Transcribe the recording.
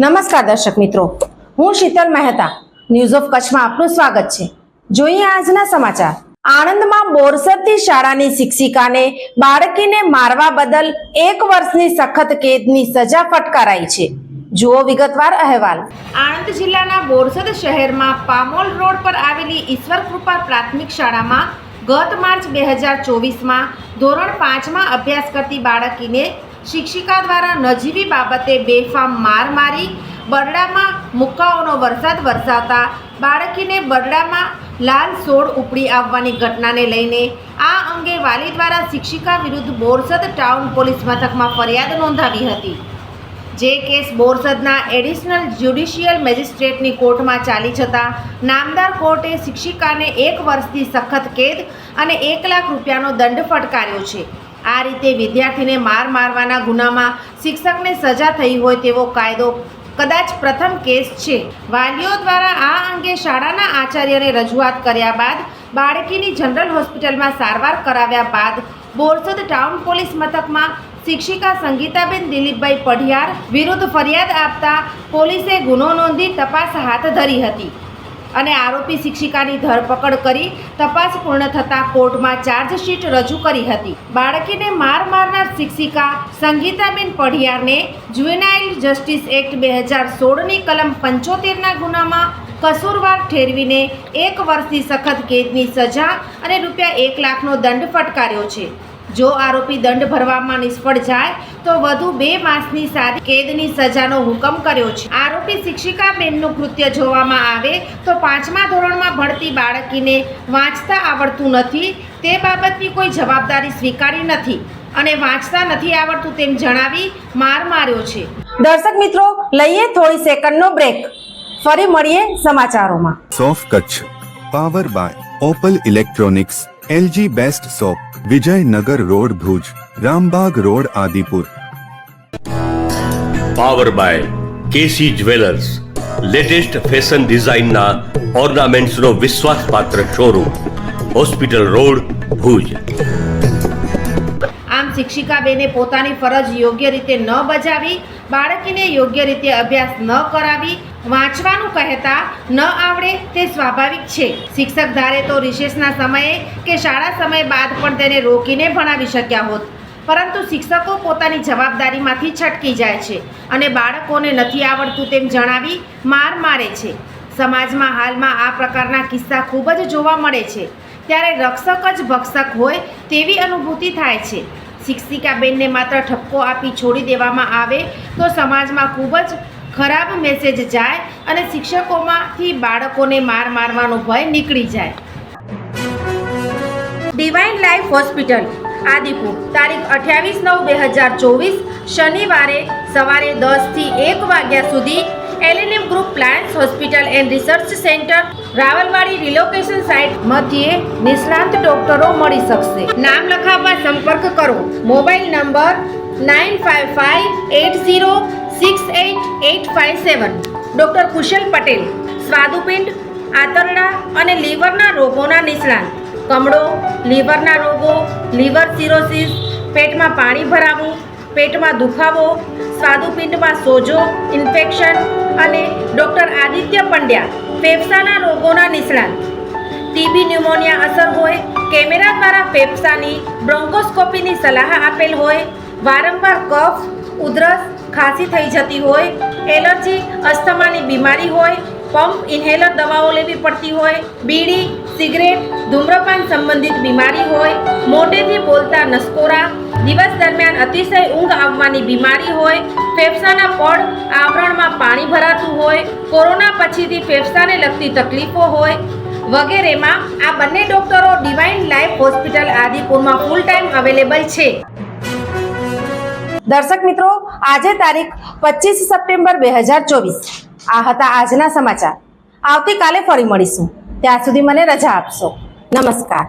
નમસ્કાર દર્શક મિત્રો, હું શીતલ મહેતા. ન્યૂઝ ઓફ કચ્છમાં આપનું સ્વાગત છે. જોઈએ આજના સમાચાર. આણંદમાં બોરસદની શાળાની શિક્ષિકાને બાળકીને મારવા બદલ એક વર્ષની સખત કેદની સજા ફટકારાઈ છે. જુઓ વિગતવાર અહેવાલ. આણંદ જિલ્લાના બોરસદ શહેરમાં પામોલ રોડ પર આવેલી ઈશ્વર કૃપા પ્રાથમિક શાળામાં ગત માર્ચ બે હજાર ચોવીસમાં ધોરણ પાંચમાં અભ્યાસ કરતી બાળકીને શિક્ષિકા દ્વારા નજીવી બાબતે બેફામ માર મારી, બરડામાં મુક્કાઓનો વરસાદ વરસાવતા, બાળકીને બરડામાં લાલ સોડ ઉપડી આવવાની ઘટનાને લઈને આ અંગે વાલી દ્વારા શિક્ષિકા વિરુદ્ધ બોરસદ ટાઉન પોલીસ મથકમાં ફરિયાદ નોંધાવી હતી. જે કેસ બોરસદના એડિશનલ જ્યુડિશિયલ મેજિસ્ટ્રેટની કોર્ટમાં ચાલી જતાં, નામદાર કોર્ટે શિક્ષિકાને એક વર્ષથી સખત કેદ અને એક લાખ રૂપિયાનો દંડ ફટકાર્યો છે. આ રીતે વિદ્યાર્થીને માર મારવાના ગુનામાં શિક્ષકને સજા થઈ હોય તેવો કાયદો કદાચ પ્રથમ કેસ છે. વાલીઓ દ્વારા આ અંગે શાળાના આચાર્યને રજૂઆત કર્યા બાદ બાળકીની જનરલ હોસ્પિટલમાં સારવાર કરાવ્યા બાદ બોરસદ ટાઉન પોલીસ મથકમાં શિક્ષિકા સંગીતાબેન દિલીપભાઈ પઢિયાર વિરુદ્ધ ફરિયાદ આપતા પોલીસે ગુનો નોંધી તપાસ હાથ ધરી હતી. અને આરોપી શિક્ષિકાની ધરપકડ કરી તપાસ પૂર્ણ થતાં કોર્ટમાં ચાર્જશીટ રજૂ કરી હતી. બાળકીને માર મારનાર શિક્ષિકા સંગીતાબેન પઢિયારને જુવેનાઇલ જસ્ટિસ એક્ટ બે હજાર સોળની કલમ પંચોતેરના ગુનામાં કસૂરવાર ઠેરવીને એક વર્ષની સખત કેદની સજા અને રૂપિયા એક લાખનો દંડ ફટકાર્યો છે. જો આરોપી દંડ ભરવામાં નિષ્ફળ જાય તો વધુ બે માસની સારી કેદની સજાનો હુકમ કર્યો છે. આરોપી શિક્ષિકા બેનનું કૃત્ય જોવામાં આવે તો પાંચમા ધોરણમાં ભણતી બાળકીને વાંચતા આવડતું નથી તે બાબતની કોઈ જવાબદારી સ્વીકારી નથી અને વાંચતા નથી આવડતું તેમ જણાવી માર માર્યો છે. દર્શક મિત્રો લઈએ થોડી સેકન્ડનો બ્રેક. ફરી મળીએ સમાચારોમાં. સોફ Kutch power by opal electronics LG best shop Vijaynagar road Bhuj Rambag road Adipur. Power by KC jewellers latest fashion ડિઝાઇનના ઓર્નામેન્ટ્સનો વિશ્વાસપાત્ર શોરૂમ હોસ્પિટલ રોડ ભુજ. આમ શિક્ષિકા બેને પોતાની ફરજ યોગ્ય રીતે ન બજાવી બાળકીને યોગ્ય રીતે અભ્યાસ ન કરાવી વાંચવાનું કહેતા ન આવડે તે સ્વાભાવિક છે. શિક્ષક ધારે તો રિસેસના સમયે કે શાળા સમય બાદ પણ તેને રોકીને ભણાવી શક્યા હોત. પરંતુ શિક્ષકો પોતાની જવાબદારીમાંથી છટકી જાય છે અને બાળકોને નથી આવડતું તેમ જણાવી માર મારે છે. સમાજમાં હાલમાં આ પ્રકારના કિસ્સા ખૂબ જ જોવા મળે છે. ત્યારે રક્ષક જ ભક્ષક હોય તેવી અનુભૂતિ થાય છે. શિક્ષિકાબેનને માત્ર ઠપકો આપી છોડી દેવામાં આવે તો સમાજમાં ખૂબ જ ખરાબ મેસેજ જાય અને શિક્ષકોમાંથી બાળકોને માર મારવાનો ભય નીકળી જાય. Divine life hospital Adipur. તારીખ અઠ્યાવીસ નવ બે હજાર ચોવીસ, શનિવારે સવારે દસથી એક વાગ્યા સુધી LNM group plans hospital and research centre Rawalwadi relocation site મધ્યે નિષ્ણાંત ડોક્ટરો મળી શકશે. નામ લખાવવા સંપર્ક કરો. Mobile number nine five five eight zero six eight eight five seven. Doctor Kushal Patel, સ્વાદુપિંડ, આંતરડા અને લીવરના રોગોના નિષ્ણાંત. કમળો, લીવરના રોગો, લીવર સિરોસિસ, પેટમાં પાણી ભરાવું, પેટમાં દુખાવો, સ્વાદુપિંડમાં સોજો, ઇન્ફેક્શન અને ડૉક્ટર આદિત્ય પંડ્યા, ફેફસાના રોગોના નિષ્ણાંત. ટીબી ન્યુમોનિયા અસર હોય, કેમેરા દ્વારા ફેફસાની બ્રોન્કોસ્કોપીની સલાહ આપેલ હોય, વારંવાર કફ, ઉધરસ ખાંસી થઈ જતી હોય, એલર્જી, અસ્થમાની બીમારી હોય પંપ ઇન્હેલર દવાઓ લેવી પડતી હોય, બીડી, સિગરેટ, ધૂમ્રપાન સંબંધિત બીમારી હોય, મોઢેથી બોલતા નસકોરા, દિવસ દરમિયાન અતિશય ઊંઘ આવવાની બીમારી હોય, ફેફસાના પડ, આવરણમાં પાણી ભરાતું હોય, કોરોના પછીથી ફેફસાને લગતી તકલીફો હોય, વગેરેમાં આ બંને ડોક્ટરો ડિવાઇન લાઈફ હોસ્પિટલ આદિપુરમાં ફૂલ ટાઈમ અવેલેબલ છે. દર્શક મિત્રો, આજે તારીખ પચીસ સપ્ટેમ્બર બે હજાર ચોવીસ. આ હતા આજના સમાચાર. આવતીકાલે ફરી મળીશું. ત્યાં સુધી મને રજા આપશો. નમસ્કાર.